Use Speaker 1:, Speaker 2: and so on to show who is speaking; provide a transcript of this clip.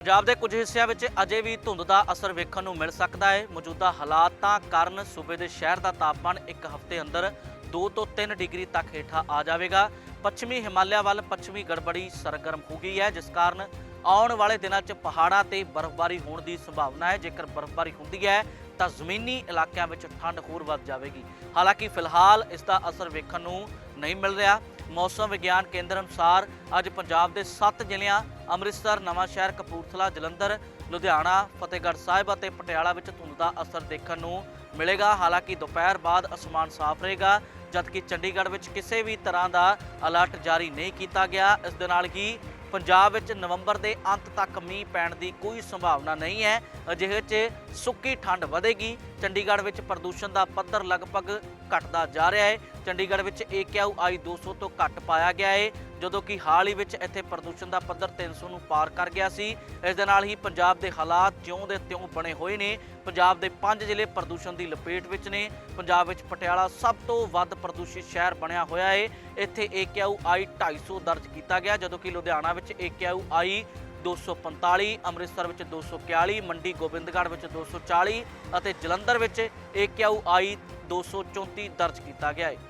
Speaker 1: ਪੰਜਾਬ ਦੇ ਕੁਝ ਹਿੱਸਿਆਂ ਵਿੱਚ ਅਜੇ ਵੀ ਧੁੰਦ ਦਾ ਅਸਰ ਵੇਖਣ ਨੂੰ ਮਿਲ ਸਕਦਾ ਹੈ। ਮੌਜੂਦਾ ਹਾਲਾਤਾਂ ਕਾਰਨ ਸੂਬੇ ਦੇ ਸ਼ਹਿਰ ਦਾ ਤਾਪਮਾਨ ਇੱਕ ਹਫ਼ਤੇ ਅੰਦਰ 2 ਤੋਂ 3 ਡਿਗਰੀ ਤੱਕ ਹੇਠਾਂ ਆ ਜਾਵੇਗਾ। ਪੱਛਮੀ ਹਿਮਾਲਿਆ ਵੱਲ ਪੱਛਮੀ ਗੜਬੜੀ ਸਰਗਰਮ ਹੋ ਗਈ ਹੈ, ਜਿਸ ਕਾਰਨ ਆਉਣ ਵਾਲੇ ਦਿਨਾਂ 'ਚ ਪਹਾੜਾਂ ਤੇ ਬਰਫ਼ਬਾਰੀ ਹੋਣ ਦੀ ਸੰਭਾਵਨਾ ਹੈ। ਜੇਕਰ ਬਰਫ਼ਬਾਰੀ ਹੁੰਦੀ ਹੈ, ਤਾਂ ਜ਼ਮੀਨੀ ਇਲਾਕਿਆਂ ਵਿੱਚ ਠੰਡ ਹੋਰ ਵੱਧ ਜਾਵੇਗੀ। ਹਾਲਾਂਕਿ ਫਿਲਹਾਲ ਇਸ ਦਾ ਅਸਰ ਵੇਖਣ ਨੂੰ ਨਹੀਂ ਮਿਲ ਰਿਹਾ। ਮੌਸਮ ਵਿਗਿਆਨ ਕੇਂਦਰ ਅਨੁਸਾਰ ਅੱਜ ਪੰਜਾਬ ਦੇ 7 ਜ਼ਿਲ੍ਹਿਆਂ, ਅੰਮ੍ਰਿਤਸਰ, ਨਵਾਂਸ਼ਹਿਰ, ਕਪੂਰਥਲਾ, ਜਲੰਧਰ, ਲੁਧਿਆਣਾ, ਫਤਿਹਗੜ੍ਹ ਸਾਹਿਬ ਅਤੇ ਪਟਿਆਲਾ ਵਿੱਚ ਧੁੰਦ ਦਾ ਅਸਰ ਦੇਖਣ ਨੂੰ ਮਿਲੇਗਾ। ਹਾਲਾਂਕਿ ਦੁਪਹਿਰ ਬਾਅਦ ਅਸਮਾਨ ਸਾਫ਼ ਰਹੇਗਾ, ਜਦਕਿ ਚੰਡੀਗੜ੍ਹ ਵਿੱਚ ਕਿਸੇ ਵੀ ਤਰ੍ਹਾਂ ਦਾ ਅਲਰਟ ਜਾਰੀ ਨਹੀਂ ਕੀਤਾ ਗਿਆ। ਇਸ ਦੇ ਨਾਲ ਹੀ ਪੰਜਾਬ ਵਿੱਚ ਨਵੰਬਰ ਦੇ ਅੰਤ ਤੱਕ ਮੀਂਹ ਪੈਣ ਦੀ ਕੋਈ ਸੰਭਾਵਨਾ ਨਹੀਂ ਹੈ। ਅਜਿਹੇ 'ਚ ਸੁੱਕੀ ਠੰਡ ਵਧੇਗੀ। ਚੰਡੀਗੜ੍ਹ ਵਿੱਚ ਪ੍ਰਦੂਸ਼ਣ ਦਾ ਪੱਧਰ ਲਗਭਗ ਘਟਦਾ ਜਾ ਰਿਹਾ ਹੈ। ਚੰਡੀਗੜ੍ਹ ਵਿੱਚ AQI 200 ਤੋਂ ਘੱਟ ਪਾਇਆ ਗਿਆ ਹੈ। ਜਦੋਂ ਕਿ ਹਾਲ ਹੀ ਵਿੱਚ ਇੱਥੇ ਪ੍ਰਦੂਸ਼ਣ ਦਾ ਪੱਧਰ 300 ਨੂੰ ਪਾਰ ਕਰ ਗਿਆ ਸੀ। ਇਸ ਦੇ ਨਾਲ ਹੀ ਪੰਜਾਬ ਦੇ ਹਾਲਾਤ ਜਿਉਂ ਦੇ ਤਿਉਂ ਬਣੇ ਹੋਏ ਨੇ। ਪੰਜਾਬ ਦੇ ਪੰਜ ਜ਼ਿਲ੍ਹੇ ਪ੍ਰਦੂਸ਼ਣ ਦੀ ਲਪੇਟ ਵਿੱਚ ਨੇ। ਪੰਜਾਬ ਵਿੱਚ ਪਟਿਆਲਾ ਸਭ ਤੋਂ ਵੱਧ ਪ੍ਰਦੂਸ਼ਿਤ ਸ਼ਹਿਰ ਬਣਿਆ ਹੋਇਆ ਹੈ ਇੱਥੇ AQI 250 ਦਰਜ ਕੀਤਾ ਗਿਆ, ਜਦੋਂ ਕਿ ਲੁਧਿਆਣਾ ਵਿੱਚ AQI 245 ਅੰਮ੍ਰਿਤਸਰ ਵਿੱਚ 241 ਮੰਡੀ ਗੋਬਿੰਦਗੜ੍ਹ ਵਿੱਚ 240 ਅਤੇ ਜਲੰਧਰ ਵਿੱਚ AQI 234 ਦਰਜ ਕੀਤਾ ਗਿਆ ਹੈ